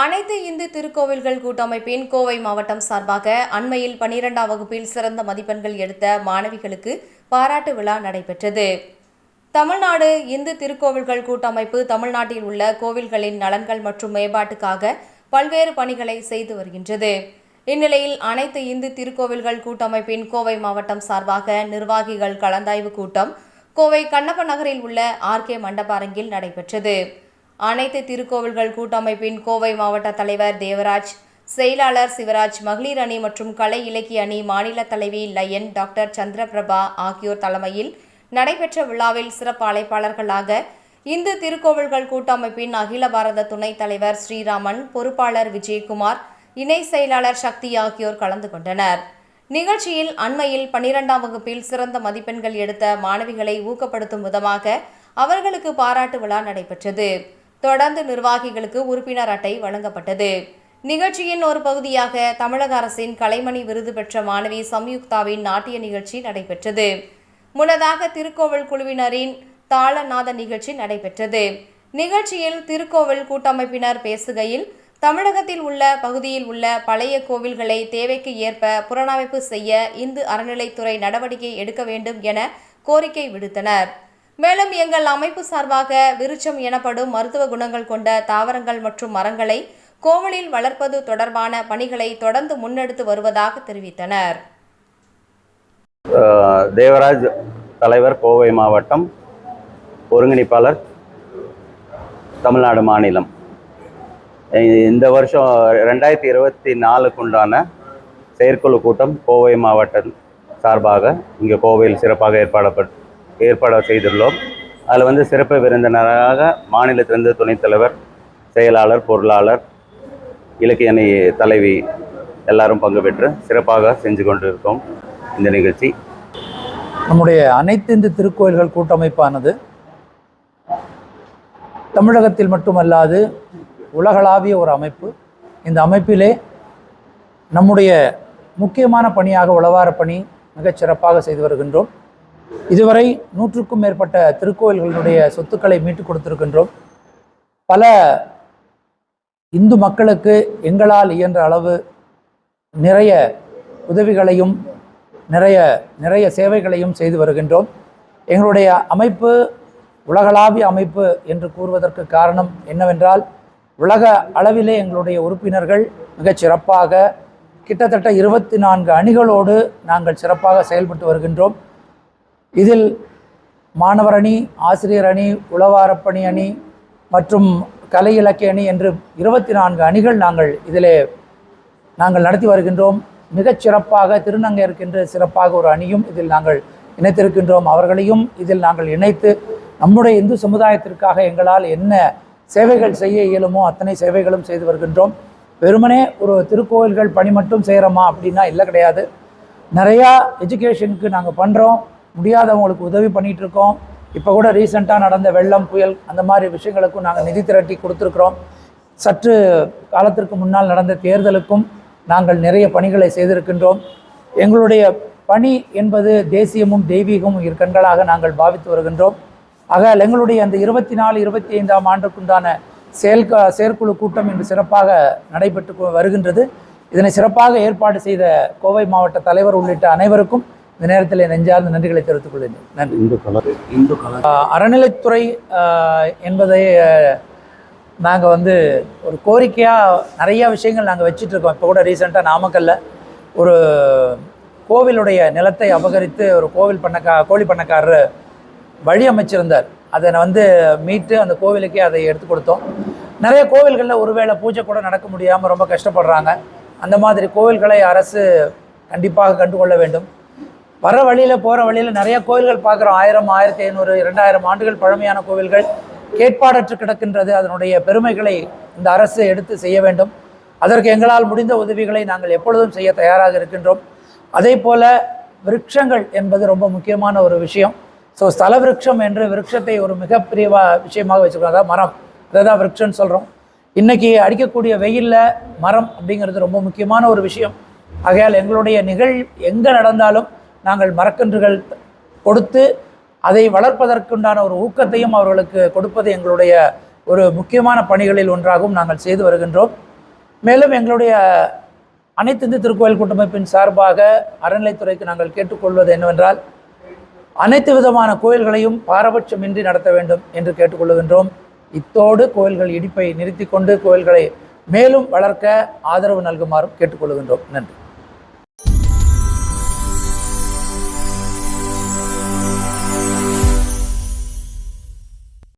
அனைத்து இந்து திருக்கோவில்கள் கூட்டமைப்பின் கோவை மாவட்டம் சார்பாக அண்மையில் பனிரெண்டாம் வகுப்பில் சிறந்த மதிப்பெண்கள் எடுத்த மாணவிகளுக்கு பாராட்டு விழா நடைபெற்றது. தமிழ்நாடு இந்து திருக்கோவில்கள் கூட்டமைப்பு தமிழ்நாட்டில் உள்ள கோவில்களின் நலன்கள் மற்றும் மேம்பாட்டுக்காக பல்வேறு பணிகளை செய்து வருகின்றது. இந்நிலையில் அனைத்து இந்து திருக்கோவில்கள் கூட்டமைப்பின் கோவை மாவட்டம் சார்பாக நிர்வாகிகள் கலந்தாய்வு கூட்டம் கோவை கண்ணப்ப நகரில் உள்ள ஆர்கே மண்டப அரங்கில் நடைபெற்றது. அனைத்து திருக்கோவில்கள் கூட்டமைப்பின் கோவை மாவட்ட தலைவர் தேவராஜ் செயலாளர் சிவராஜ் மகளிர் அணி மற்றும் கலை இலக்கிய அணி மாநில தலைவி லயன் டாக்டர் சந்திரபிரபா ஆகியோர் தலைமையில் நடைபெற்ற விழாவில் சிறப்பு அழைப்பாளர்களாக இந்து திருக்கோவில்கள் கூட்டமைப்பின் அகில பாரத துணைத் தலைவர் ஸ்ரீராமன் பொறுப்பாளர் விஜயகுமார் இணை செயலாளர் சக்தி ஆகியோர் கலந்து கொண்டனர். நிகழ்ச்சியில் அண்மையில் பனிரெண்டாம் வகுப்பில் சிறந்த மதிப்பெண்கள் எடுத்த மாணவிகளை ஊக்கப்படுத்தும் விதமாக அவர்களுக்கு பாராட்டு விழா நடைபெற்றது. தொடர்ந்து நிர்வாகிகளுக்கு உறுப்பினர் அட்டை வழங்கப்பட்டது. நிகழ்ச்சியின் ஒரு பகுதியாக தமிழக அரசின் கலைமணி விருது பெற்ற மாணவி சம்யுக்தாவின் நாட்டிய நிகழ்ச்சி நடைபெற்றது. முன்னதாக திருக்கோவில் குழுவினரின் தாளநாத நிகழ்ச்சி நடைபெற்றது. நிகழ்ச்சியில் திருக்கோவில் கூட்டமைப்பினர் பேசுகையில் தமிழகத்தில் உள்ள பகுதியில் உள்ள பழைய கோவில்களை தேவைக்கு ஏற்ப புனரமைப்பு செய்ய இந்து அறநிலைத்துறை நடவடிக்கை எடுக்க வேண்டும் என கோரிக்கை விடுத்தனர். மேலும் எங்கள் அமைப்பு சார்பாக விருச்சம் எனப்படும் மருத்துவ குணங்கள் கொண்ட தாவரங்கள் மற்றும் மரங்களை கோவிலில் வளர்ப்பது தொடர்பான பணிகளை தொடர்ந்து முன்னெடுத்து வருவதாக தெரிவித்தனர். தேவராஜ் தலைவர் கோவை மாவட்டம் ஒருங்கிணைப்பாளர் தமிழ்நாடு மாநிலம். இந்த வருஷம் ரெண்டாயிரத்தி இருபத்தி நாலுக்கு உண்டான செயற்குழு கூட்டம் கோவை மாவட்டம் சார்பாக இங்கே கோவையில் சிறப்பாக ஏற்பாடப்பட்டு ஏற்பாடு செய்துள்ளோம். அதில் வந்து சிறப்பு விருந்தினராக மாநிலத்திலிருந்து துணைத் தலைவர் செயலாளர் பொருளாளர் இலக்கிய அணி தலைவி எல்லாரும் பங்கு பெற்று சிறப்பாக செஞ்சு கொண்டிருக்கோம் இந்த நிகழ்ச்சி. நம்முடைய அனைத்து இந்து திருக்கோயில்கள் கூட்டமைப்பானது தமிழகத்தில் மட்டுமல்லாது உலகளாவிய ஒரு அமைப்பு. இந்த அமைப்பிலே நம்முடைய முக்கியமான பணியாக உளவார பணி மிகச் சிறப்பாக செய்து வருகின்றோம். இதுவரை நூற்றுக்கும் மேற்பட்ட திருக்கோயில்களுடைய சொத்துக்களை மீட்டுக் கொடுத்திருக்கின்றோம். பல இந்து மக்களுக்கு எங்களால் இயன்ற அளவு நிறைய உதவிகளையும் நிறைய நிறைய சேவைகளையும் செய்து வருகின்றோம். எங்களுடைய அமைப்பு உலகளாவிய அமைப்பு என்று கூறுவதற்கு காரணம் என்னவென்றால் உலக அளவிலே எங்களுடைய உறுப்பினர்கள் மிகச் சிறப்பாக கிட்டத்தட்ட இருபத்தி நான்கு அணிகளோடு நாங்கள் சிறப்பாக செயல்பட்டு வருகின்றோம். இதில் மாணவர் அணி ஆசிரியர் அணி உளவாரப்பணி அணி மற்றும் கலை இலக்கிய அணி என்று இருபத்தி நான்கு அணிகள் நாங்கள் இதிலே நாங்கள் நடத்தி வருகின்றோம். மிகச் சிறப்பாக இருக்கின்ற சிறப்பாக ஒரு அணியும் இதில் நாங்கள் இணைத்திருக்கின்றோம். அவர்களையும் இதில் நாங்கள் இணைத்து நம்முடைய இந்து சமுதாயத்திற்காக எங்களால் என்ன சேவைகள் செய்ய இயலுமோ அத்தனை சேவைகளும் செய்து வருகின்றோம். வெறுமனே ஒரு திருக்கோயில்கள் பணி மட்டும் செய்கிறோமா அப்படின்னா இல்லை கிடையாது. நிறையா எஜுகேஷனுக்கு நாங்கள் பண்ணுறோம் முடியாதவங்களுக்கு உதவி பண்ணிகிட்ருக்கோம். இப்போ கூட ரீசெண்டாக நடந்த வெள்ளம் புயல் அந்த மாதிரி விஷயங்களுக்கும் நாங்கள் நிதி திரட்டி கொடுத்துருக்குறோம். சற்று காலத்திற்கு முன்னால் நடந்த தேர்தலுக்கும் நாங்கள் நிறைய பணிகளை செய்திருக்கின்றோம். எங்களுடைய பணி என்பது தேசியமும் தெய்வீகமும் இரு கண்களாக நாங்கள் பாவித்து வருகின்றோம். ஆக எங்களுடைய அந்த இருபத்தி நாலு இருபத்தி ஐந்தாம் ஆண்டுக்குண்டான செயல் செயற்குழு கூட்டம் இன்று சிறப்பாக நடைபெற்று வருகின்றது. இதனை சிறப்பாக ஏற்பாடு செய்த கோவை மாவட்ட தலைவர் உள்ளிட்ட அனைவருக்கும் இந்த நேரத்தில் நெஞ்சார்ந்த நன்றிகளை தெரிவித்துக் கொள்கிறேன். நன்றி. இந்து கலர் இந்து கலர் ஆஹ் அறநிலைத்துறை என்பதை நாங்கள் வந்து ஒரு கோரிக்கையாக நிறைய விஷயங்கள் நாங்கள் வச்சிட்ருக்கோம். இப்போ கூட ரீசெண்டாக நாமக்கல்ல ஒரு கோவிலுடைய நிலத்தை அபகரித்து ஒரு கோவில் பண்ணக்கா கோழி பண்ணக்காரர் வழி அமைச்சிருந்தார். அதை வந்து மீட்டு அந்த கோவிலுக்கே அதை எடுத்து கொடுத்தோம். நிறைய கோவில்களில் ஒருவேளை பூஜை கூட நடக்க முடியாமல் ரொம்ப கஷ்டப்படுறாங்க. அந்த மாதிரி கோவில்களை அரசு கண்டிப்பாக கண்டுகொள்ள வேண்டும். வர வழியில் போகிற வழியில் நிறைய கோயில்கள் பார்க்குறோம். ஆயிரம் ஆயிரத்தி ஐநூறு இரண்டாயிரம் ஆண்டுகள் பழமையான கோவில்கள் கேட்பாடற்று கிடக்கின்றது. அதனுடைய பெருமைகளை இந்த அரசு எடுத்து செய்ய வேண்டும். அதற்கு எங்களால் முடிந்த உதவிகளை நாங்கள் எப்பொழுதும் செய்ய தயாராக இருக்கின்றோம். அதே போல விருட்சங்கள் என்பது ரொம்ப முக்கியமான ஒரு விஷயம். ஸோ ஸ்தல விருட்சம் என்று விருட்சத்தை ஒரு மிகப்பெரிய விஷயமாக வச்சுருக்கோம் அதாவது மரம். அதை தான் விருட்சம்னு சொல்கிறோம் இன்றைக்கி அடிக்கக்கூடிய வெயிலில் மரம் அப்படிங்கிறது ரொம்ப முக்கியமான ஒரு விஷயம். ஆகையால் எங்களுடைய நிகழ் எங்கே நடந்தாலும் நாங்கள் மரக்கன்றுகள் கொடுத்து அதை வளர்ப்பதற்குண்டான ஒரு ஊக்கத்தையும் அவர்களுக்கு கொடுப்பது எங்களுடைய ஒரு முக்கியமான பணிகளில் ஒன்றாகவும் நாங்கள் செய்து வருகின்றோம். மேலும் எங்களுடைய அனைத்து இந்து திருக்கோயில் கூட்டமைப்பின் சார்பாக அறநிலைத்துறைக்கு நாங்கள் கேட்டுக்கொள்வது என்னவென்றால் அனைத்து விதமான கோயில்களையும் பாரபட்சமின்றி நடத்த வேண்டும் என்று கேட்டுக்கொள்கின்றோம் இத்தோடு கோயில்கள் இடிப்பை நிறுத்தி கொண்டு கோயில்களை மேலும் வளர்க்க ஆதரவு நல்குமாறும் கேட்டுக்கொள்கின்றோம். நன்றி.